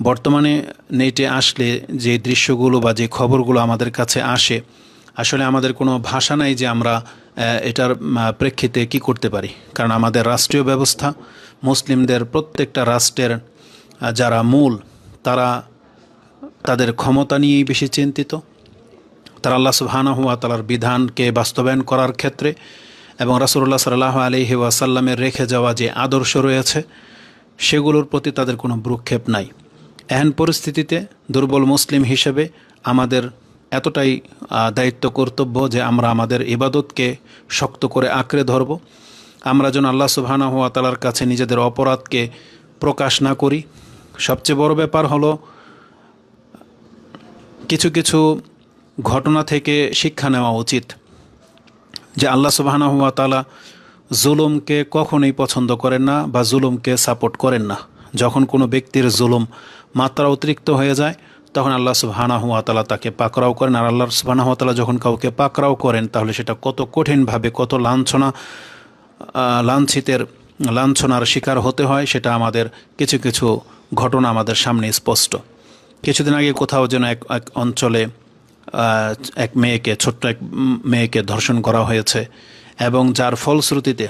বর্তমানে নেটে আসলে যে দৃশ্যগুলো বা যে খবরগুলো আমাদের কাছে আসে, আসলে আমাদের কোনো ভাষা নাই যে আমরা এটার প্রেক্ষিতে কি করতে পারি। কারণ আমাদের রাষ্ট্রীয় ব্যবস্থা, মুসলিমদের প্রত্যেকটা রাষ্ট্রের যারা মূল, তারা তাদের ক্ষমতা নিয়েই বেশি চিন্তিত। তারা আল্লাহ ওয়া তাআলার বিধানকে বাস্তবায়ন করার ক্ষেত্রে এবং রাসূলুল্লাহ সাল্লাল্লাহু আলাইহি ওয়াসাল্লামের রেখে যাওয়া যে আদর্শ রয়েছে, সেগুলোর প্রতি তাদের কোনো ভ্রুক্ষেপ নাই। এহেন পরিস্থিতিতে দুর্বল মুসলিম হিসেবে আমাদের এতটাই দায়িত্ব, কর্তব্য যে আমরা আমাদের ইবাদতকে শক্ত করে আঁকড়ে ধরব। আমরা যেন আল্লাহ সুবহানাহু ওয়া তাআলার কাছে নিজেদের অপরাধকে প্রকাশ না করি। সবচেয়ে বড় ব্যাপার হলো, কিছু কিছু ঘটনা থেকে শিক্ষা নেওয়া উচিত যে আল্লাহ সুবাহানাহু ওয়া তাআলা জুলুমকে কখনোই পছন্দ করেন না বা জুলুমকে সাপোর্ট করেন না। যখন কোনো ব্যক্তির জুলুম মাত্রা অতিরিক্ত হয়ে যায়, তখন আল্লাহ সুবহানাহু ওয়া তাআলা তাকে পাকড়াও করেন। আর আল্লাহ সুবহানাহু ওয়া তাআলা যখন কাউকে পাকড়াও করেন, তাহলে সেটা কত কঠিনভাবে, কত লাঞ্ছনা লাঞ্ছিতের, লাঞ্ছনার শিকার হতে হয়, সেটা আমাদের কিছু কিছু ঘটনা আমাদের সামনে স্পষ্ট। কিছুদিন আগে কোথাও যেন এক এক অঞ্চলে এক মেয়েকে, ছোট্ট এক মেয়েকে ধর্ষণ করা হয়েছে এবং যার ফলশ্রুতিতে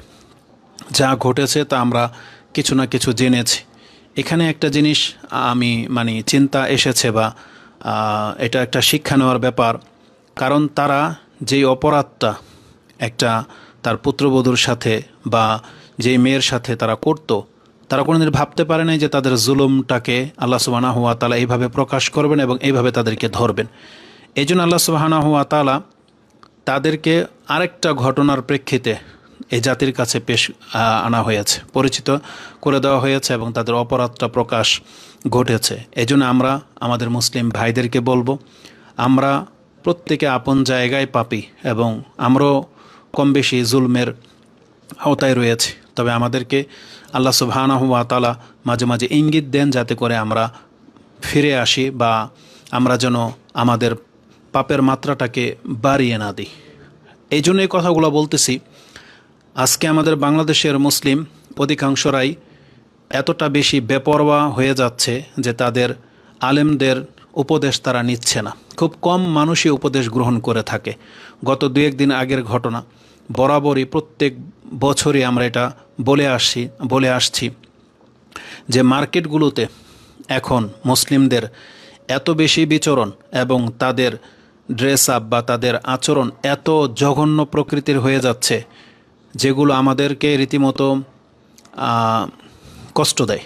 যা ঘটেছে তা আমরা কিছু না কিছু জেনেছি। এখানে একটা জিনিস, আমি মানে চিন্তা এসেছে বা এটা একটা শিক্ষা নেওয়ার ব্যাপার। কারণ তারা যেই অপরাধটা একটা তার পুত্রবধূর সাথে বা যেই মেয়ের সাথে তারা করতো, তারা কোনোদিন ভাবতে পারে নাই যে তাদের জুলুমটাকে আল্লাহ সুবাহানা হুয়া তালা এইভাবে প্রকাশ করবেন এবং এইভাবে তাদেরকে ধরবেন। এই জন্য আল্লাহ সুবাহানা হুয়া তালা তাদেরকে আরেকটা ঘটনার প্রেক্ষিতে এই জাতির কাছে পেশ আনা হয়েছে, পরিচিত করে দেওয়া হয়েছে এবং তাদের অপরাধটা প্রকাশ ঘটেছে। এই জন্য আমরা আমাদের মুসলিম ভাইদেরকে বলব, আমরা প্রত্যেকে আপন জায়গায় পাপি এবং আমরাও কম বেশি জুলমের আওতায় রয়েছে। তবে আমাদেরকে আল্লাহ সুবহানাহু তাআলা মাঝে মাঝে ইঙ্গিত দেন যাতে করে আমরা ফিরে আসি বা আমরা যেন আমাদের পাপের মাত্রাটাকে বাড়িয়ে না দিই। এই জন্য এই কথাগুলো বলতেছি আজকে আমাদের বাংলাদেশের মুসলিম অধিকাংশরাই এতটা বেশি বেপরোয়া হয়ে যাচ্ছে যে তাদের আলেমদের উপদেশ তারা নিচ্ছে না। খুব কম মানুষই উপদেশ গ্রহণ করে থাকে। গত দু একদিন আগের ঘটনা, বরাবরই প্রত্যেক বছরই আমরা এটা বলে আসছি বলে আসছি যে মার্কেটগুলোতে এখন মুসলিমদের এত বেশি বিচরণ এবং তাদের ড্রেস আপ বা তাদের আচরণ এত জঘন্য প্রকৃতির হয়ে যাচ্ছে যেগুলো আমাদেরকে রীতিমতো কষ্ট দেয়।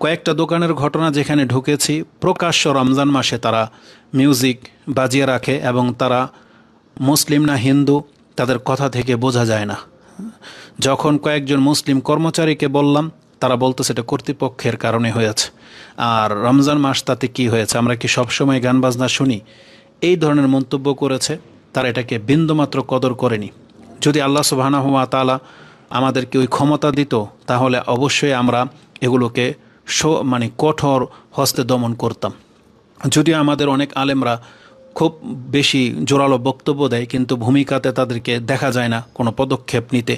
কয়েকটা দোকানের ঘটনা যেখানে ঢুকেছি, প্রকাশ্য রমজান মাসে তারা মিউজিক বাজিয়ে রাখে এবং তারা মুসলিম না হিন্দু, তাদের কথা থেকে বোঝা যায় না। যখন কয়েকজন মুসলিম কর্মচারীকে বললাম, তারা বলতো সেটা কর্তৃপক্ষের কারণে হয়েছে। আর রমজান মাস তাতে কী হয়েছে, আমরা কি সবসময় গান বাজনা শুনি? এই ধরনের মন্তব্য করেছে, তারা এটাকে বিন্দুমাত্র কদর করেনি। যদি আল্লাহ সুবাহানাহু ওয়া তাআলা আমাদেরকে ওই ক্ষমতা দিত, তাহলে অবশ্যই আমরা এগুলোকে মানে কঠোর হস্তে দমন করতাম। যদিও আমাদের অনেক আলেমরা খুব বেশি জোরালো বক্তব্য দেয়, কিন্তু ভূমিকাতে তাদেরকে দেখা যায় না কোনো পদক্ষেপ নিতে।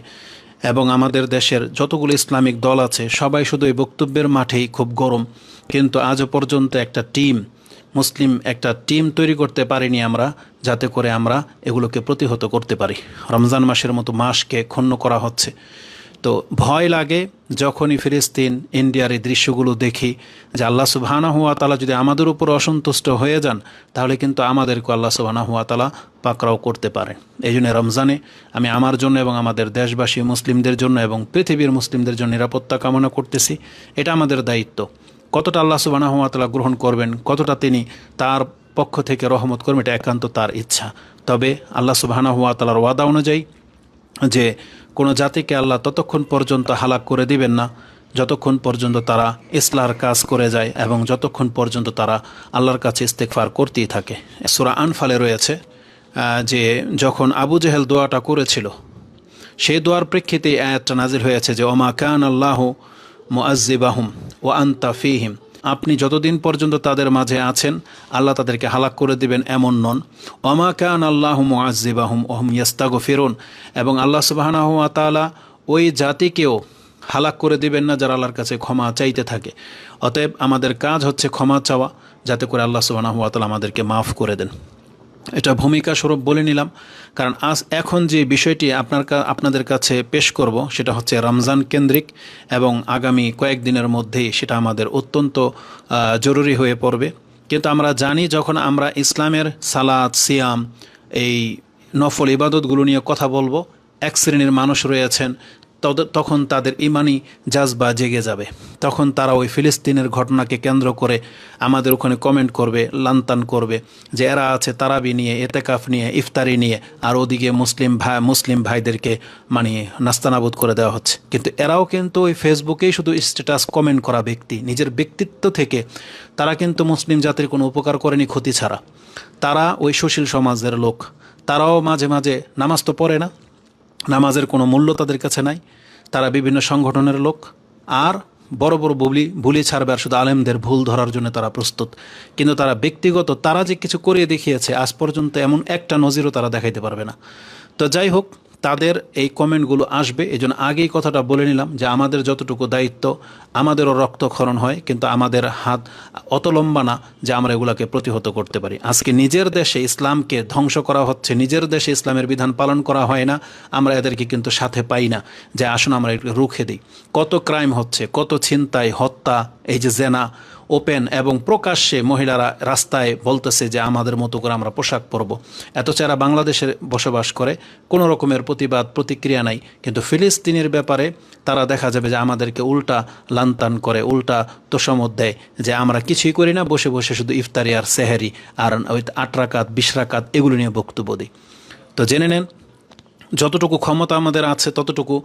এবং আমাদের দেশের যতগুলো ইসলামিক দল আছে, সবাই শুধু এই বক্তব্যের মাঠেই খুব গরম। কিন্তু আজও পর্যন্ত একটা টিম, মুসলিম একটা টিম তৈরি করতে পারিনি আমরা যাতে করে আমরা এগুলোকে প্রতিহত করতে পারি। রমজান মাসের মতো মাসকে ক্ষুণ্ণ করা হচ্ছে। তো ভয় লাগে যখনই ফিলিস্তিন, ইন্ডিয়ার এই দৃশ্যগুলো দেখি যে আল্লাহ সুবহানা হুয়া তালা যদি আমাদের উপর অসন্তুষ্ট হয়ে যান, তাহলে কিন্তু আমাদেরকে আল্লাহ সুবহানা হুয়া তালা পাকড়াও করতে পারে। এই জন্য রমজানে আমি আমার জন্য এবং আমাদের দেশবাসী মুসলিমদের জন্য এবং পৃথিবীর মুসলিমদের জন্য নিরাপত্তা কামনা করতেছি। এটা আমাদের দায়িত্ব। কতটা আল্লাহ সুবহানা হুয়া তালা গ্রহণ করবেন, কতটা তিনি তার পক্ষ থেকে রহমত করবেন এটা একান্ত তার ইচ্ছা। তবে আল্লাহ সুবহানা হুয়া তালার ওয়াদা অনুযায়ী যে কোনো জাতিকে আল্লাহ ততক্ষণ পর্যন্ত হালাক করে দিবেন না, যতক্ষণ পর্যন্ত তারা ইসলার কাজ করে যায় এবং যতক্ষণ পর্যন্ত তারা আল্লাহর কাছে ইস্তেকফার করতেই থাকে। সুরা আনফালে রয়েছে যে যখন আবু জেহেল দোয়াটা করেছিল, সেই দোয়ার প্রেক্ষিতে আয়াতটা নাজির হয়েছে যে, ওমা কান আল্লাহ মুআজ্জিবাহুম ও আন্তা ফিহিম। আপনি যতদিন পর্যন্ত তাদের মাঝে আছেন, আল্লাহ তাদেরকে হালাক করে দিবেন, এমন নন। অমা কান আল্লাহ মুআজ্জিবাহুম ওহম ইয়াস্তাগো ফেরুন এবং আল্লাহ সুবাহ আতালা ওই জাতিকেও হালাক করে দিবেন না যারা আল্লাহর কাছে ক্ষমা চাইতে থাকে। অতএব আমাদের কাজ হচ্ছে ক্ষমা চাওয়া, যাতে করে আল্লাহ সুবাহ আমাদেরকে মাফ করে দেন। এটা ভূমিকা স্বরূপ বলে নিলাম। কারণ আজ এখন যে বিষয়টি আপনার আপনাদের কাছে পেশ করব, সেটা হচ্ছে রমজান কেন্দ্রিক এবং আগামী কয়েকদিনের মধ্যেই সেটা আমাদের অত্যন্ত জরুরি হয়ে পড়বে। কিন্তু আমরা জানি যখন আমরা ইসলামের সালাদ সিয়াম, এই নফল ইবাদতগুলো নিয়ে কথা বলব, এক শ্রেণির মানুষ রয়েছেন তখন তাদের ইমানি জাজবা জেগে যাবে। তখন তারা ওই ফিলিস্তিনের ঘটনাকে কেন্দ্র করে আমাদের ওখানে কমেন্ট করবে, লান্তান করবে যে এরা আছে তারাবি নিয়ে, এতেকাফ নিয়ে, ইফতারি নিয়ে, আর ওদিকে মুসলিম ভাই মুসলিম ভাইদেরকে মানে নাস্তানাবুদ করে দেওয়া হচ্ছে। কিন্তু এরাও কিন্তু ওই ফেসবুকেই শুধু স্ট্যাটাস কমেন্ট করা ব্যক্তি। নিজের ব্যক্তিত্ব থেকে তারা কিন্তু মুসলিম জাতির কোনো উপকার করেনি ক্ষতি ছাড়া। তারা ওই সুশীল সমাজের লোক। তারাও মাঝে মাঝে নামাজ তো পড়ে না। নামাজের কোনো মূল্য তাদের কাছে নাই। তারা বিভিন্ন সংগঠনের লোক। আর বড় বড় বুবলি ভুলি ছাড়বে আর শুধু আলেমদের ভুল ধরার জন্য তারা প্রস্তুত। কিন্তু তারা ব্যক্তিগত, তারা যে কিছু করিয়ে দেখিয়েছে, আজ পর্যন্ত এমন একটা নজিরও তারা দেখাইতে পারবে না। তো যাই হোক তাদের এই কমেন্টগুলো আসবে। এই জন্য আগেই কথাটা বলে নিলাম যে আমাদের যতটুকু দায়িত্ব, আমাদেরও রক্তক্ষরণ হয়, কিন্তু আমাদের হাত অত লম্বা না যে আমরা এগুলাকে প্রতিহত করতে পারি। আজকে নিজের দেশে ইসলামকে ধ্বংস করা হচ্ছে, নিজের দেশে ইসলামের বিধান পালন করা হয় না, আমরা এদেরকে কিন্তু সাথে পাই না যে আসুন আমরা রুখে দিই। কত ক্রাইম হচ্ছে, কত ছিনতাই, হত্যা, এই যে জেনা ওপেন এবং প্রকাশ্যে মহিলারা রাস্তায় বলতেছে যে আমাদের মতো করে আমরা পোশাক পরব। এত এরা বাংলাদেশে বসবাস করে, কোনো রকমের প্রতিবাদ, প্রতিক্রিয়া নাই। কিন্তু ফিলিস্তিনের ব্যাপারে তারা দেখা যাবে যে আমাদেরকে উল্টা লান্তান করে, উল্টা তোষমত দেয় যে আমরা কিছুই করি না, বসে বসে শুধু ইফতারি আর সেহারি আর ওই আট রাকাত, বিশ রাকাত এগুলো নিয়ে বক্তব্য দিই। তো জেনে নেন, যতটুকু ক্ষমতা আমাদের আছে, ততটুকু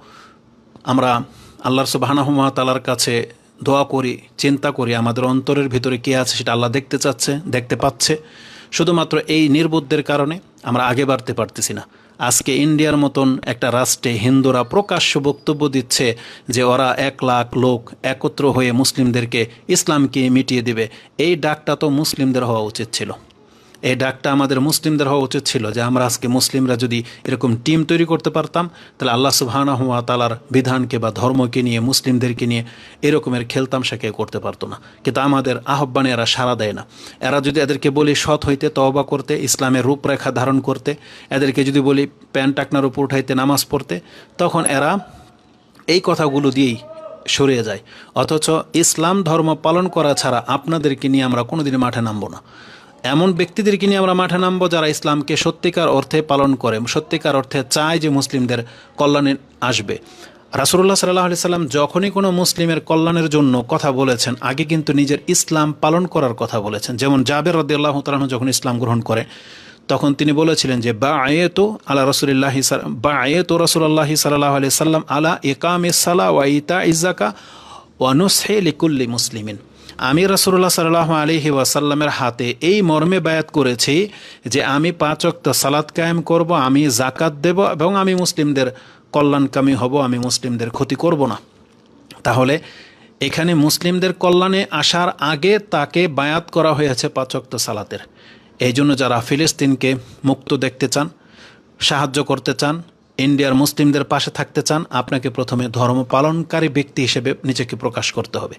আমরা আল্লাহর সুবাহানাহুমা তালার কাছে দোয়া করি, চিন্তা করি আমাদের অন্তরের ভিতরে কে আছে সেটা আল্লাহ দেখতে চাচ্ছে, দেখতে পাচ্ছে। শুধুমাত্র এই নির্বুদ্ধের কারণে আমরা আগে বাড়তে পারতেছি না। আজকে ইন্ডিয়ার মতন একটা রাষ্ট্রে হিন্দুরা প্রকাশ্য বক্তব্য দিচ্ছে যে ওরা এক লাখ লোক একত্র হয়ে মুসলিমদেরকে ইসলামকে মিটিয়ে দিবে। এই ডাকটা তো মুসলিমদের হওয়া উচিত ছিল। এই ডাকটা আমাদের মুসলিমদের হওয়া উচিত ছিল যে আমরা আজকে মুসলিমরা যদি এরকম টিম তৈরি করতে পারতাম, তাহলে আল্লাহ সুবাহানা হুয়া তালার বিধানকে বা ধর্মকে নিয়ে, মুসলিমদেরকে নিয়ে এরকমের খেলতামশা কেউ করতে পারতো না। কিন্তু আমাদের আহ্বানে এরা সাড়া দেয় না। এরা যদি এদেরকে বলি সৎ হইতে, তওবা করতে, ইসলামের রূপরেখা ধারণ করতে, এদেরকে যদি বলি প্যান্ট টাকনার উপর উঠাইতে, নামাজ পড়তে, তখন এরা এই কথাগুলো দিয়েই সরিয়ে যায়। অথচ ইসলাম ধর্ম পালন করা ছাড়া আপনাদেরকে নিয়ে আমরা কোনোদিন মাঠে নামবো না। এমন ব্যক্তিদেরকে নিয়ে আমরা মাঠে নামবো যারা ইসলামকে সত্যিকার অর্থে পালন করে, সত্যিকার অর্থে চায় যে মুসলিমদের কল্যাণে আসবে। রাসুল্লাহ সাল্লাহ আলি সাল্লাম যখনই কোনো মুসলিমের কল্যাণের জন্য কথা বলেছেন, আগে কিন্তু নিজের ইসলাম পালন করার কথা বলেছেন। যেমন জাবের রদ্দাহ তালাহ যখন ইসলাম গ্রহণ করে, তখন তিনি বলেছিলেন যে বা আয়েত আলা রসুলিল্লাহ বা আয়েত রসুল্লাহ সাল্লাহ আলি সাল্লাম আলা একাম সালা ওয়া ইতা ইজাকা ওয়ানুসহে লিকুল্লি মুসলিমিন। আমি রসুল্লাহ সাল্লাহ আলহি ওয়াসাল্লামের হাতে এই মর্মে বায়াত করেছি যে আমি পাঁচ অক্ত সালাদ কায়েম করব, আমি জাকাত দেব এবং আমি মুসলিমদের কল্যাণকামী হব, আমি মুসলিমদের ক্ষতি করব না। তাহলে এখানে মুসলিমদের কল্যাণে আসার আগে তাকে বায়াত করা হয়েছে পাঁচক্ত সালাতের। এই জন্য যারা ফিলিস্তিনকে মুক্ত দেখতে চান, সাহায্য করতে চান ইন্ডিয়ার মুসলিমদের পাশে থাকতে চান, আপনাকে প্রথমে ধর্ম পালনকারী ব্যক্তি হিসেবে নিজেকে প্রকাশ করতে হবে।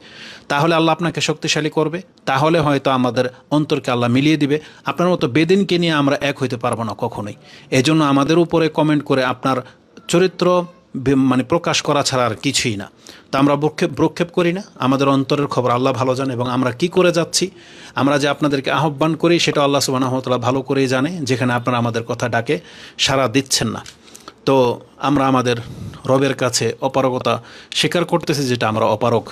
তাহলে আল্লাহ আপনাকে শক্তিশালী করবে, তাহলে হয়তো আমাদের অন্তরকে আল্লাহ মিলিয়ে দিবে। আপনার মতো বেদিনকে নিয়ে আমরা এক হইতে পারব না কখনোই। এজন্য আমাদের উপরে কমেন্ট করে আপনার চরিত্র মানে প্রকাশ করা ছাড়া আর কিছুই না। তা আমরা ভ্রক্ষেপ ভ্রক্ষেপ করি না। আমাদের অন্তরের খবর আল্লাহ ভালো জানে এবং আমরা কি করে যাচ্ছি, আমরা যে আপনাদেরকে আহ্বান করি, সেটা আল্লাহ সুবাহতলা ভালো করেই জানে, যেখানে আপনারা আমাদের কথা ডাকে সাড়া দিচ্ছেন না। তো আমরা আমাদের রবের কাছে অপারগতা স্বীকার করতেছি যেটা আমরা অপারগ।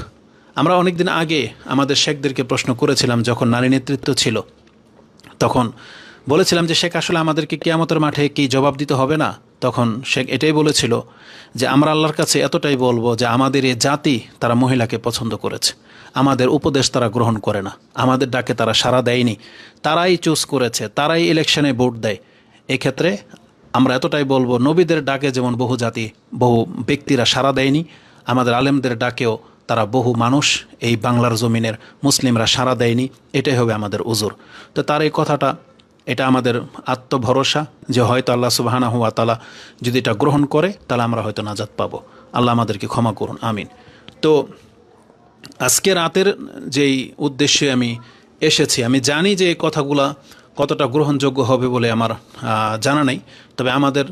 আমরা অনেক দিন আগে আমাদের শেখদেরকে প্রশ্ন করেছিলাম যখন নারী নেতৃত্ব ছিল। তখন বলেছিলাম যে, শেখ, আসলে আমাদেরকে কেয়ামতের মাঠে কি জবাব দিতে হবে না? তখন শেখ এটাই বলেছিল যে, আমরা আল্লাহর কাছে এতটাই বলব যে, আমাদের এই জাতি তারা মহিলাকে পছন্দ করেছে। আমাদের উপদেশ তারা গ্রহণ করে না। আমাদের ডাকে তারা সাড়া দেয়নি। তারাই চুজ করেছে। তারাই ইলেকশনে ভোট দেয়। এক্ষেত্রে আমরা এতটাই বলব, নবীদের ডাকে যেমন বহু জাতি, বহু ব্যক্তিরা সাড়া দেয়নি, আমাদের আলেমদের ডাকেও তারা বহু মানুষ এই বাংলার জমিনের মুসলিমরা সাড়া দেয়নি, এটাই হবে আমাদের উজুর। তো তার এই কথাটা, এটা আমাদের আত্মভরসা যে হয়তো আল্লাহ সুবাহানা হুয়া তালা যদি এটা গ্রহণ করে, তাহলে আমরা হয়তো নাজাত পাবো। আল্লাহ আমাদেরকে ক্ষমা করুন, আমিন। তো আজকে রাতের যেই উদ্দেশ্যে আমি এসেছি, আমি জানি যে এই কথাগুলা কতটা গ্রহণযোগ্য হবে বলে আমার জানা নেই। তবে আমাদের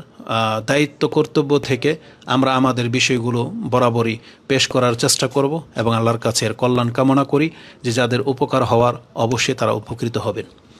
দায়িত্ব, কর্তব্য থেকে আমরা আমাদের বিষয়গুলো বরাবরই পেশ করার চেষ্টা করব এবং আল্লাহর কাছে এর কল্যাণ কামনা করি যে যাদের উপকার হওয়ার অবশ্যই তারা উপকৃত হবেন।